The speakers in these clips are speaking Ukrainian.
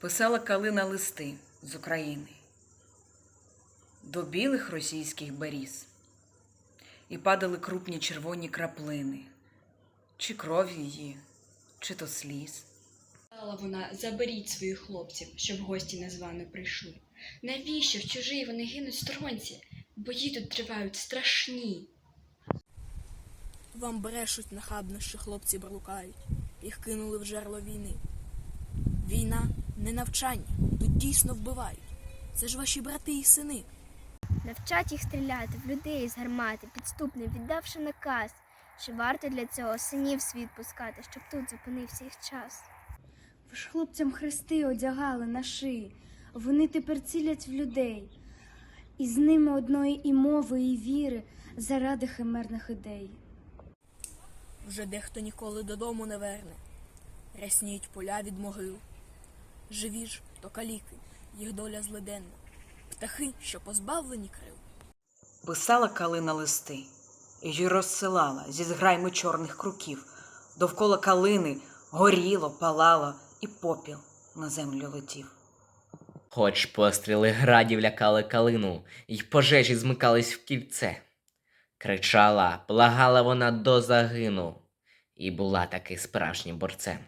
Писала калина листи з України до білих російських беріз, і падали крупні червоні краплини, чи кров її, чи то сліз. Сказала вона, заберіть своїх хлопців, що в гості незвано прийшли. Навіщо в чужий вони гинуть сторонці? Бої тут тривають страшні. Вам брешуть нахабно, що хлопці блукають, їх кинули в жерло війни. Війна не навчання, тут дійсно вбивають. Це ж ваші брати і сини. Навчать їх стріляти в людей з гармати, підступно віддавши наказ, що варто для цього синів світ пускати, щоб тут зупинився їх час. Ви ж хлопцям хрести одягали на шиї, вони тепер цілять в людей, і з ними одної і мови, і віри заради химерних ідей. Вже дехто ніколи додому не верне. Рясніють поля від могил. Живі ж, то каліки, їх доля злиденна. Птахи, що позбавлені крил. Писала калина листи і розсилала зі зграйми чорних круків. Довкола калини горіло, палало, і попіл на землю летів. Хоч постріли градів лякали калину, й пожежі змикались в кільце. Кричала, благала вона до загину, і була таки справжнім борцем.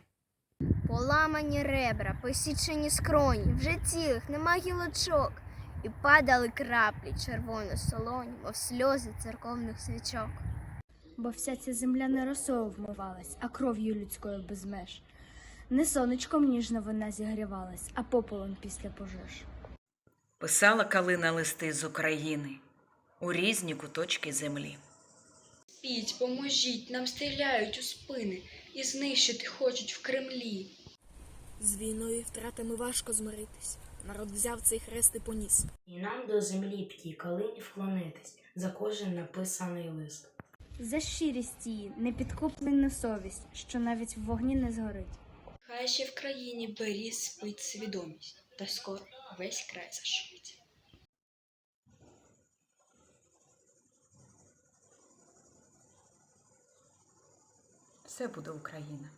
Поламані ребра, посічені скроні, вже цілих нема гілочок, і падали краплі червоно солоні, мов сльози церковних свічок. Бо вся ця земля не росою вмивалась, а кров'ю людською без меж. Не сонечком ніжно вона зігрівалась, а попелом після пожеж. Писала калина листи з України у різні куточки землі. Спіть, поможіть, нам стріляють у спини і знищити хочуть в Кремлі. З війною і втратами важко змиритись. Народ взяв цей хрест і поніс. І нам до землі ткій калині вклонитись за кожен написаний лист. За щирість її, непідкуплену совість, що навіть в вогні не згорить. Хай ще в країні беріз спить свідомість, та скоро весь край зашить. Все буде Україна.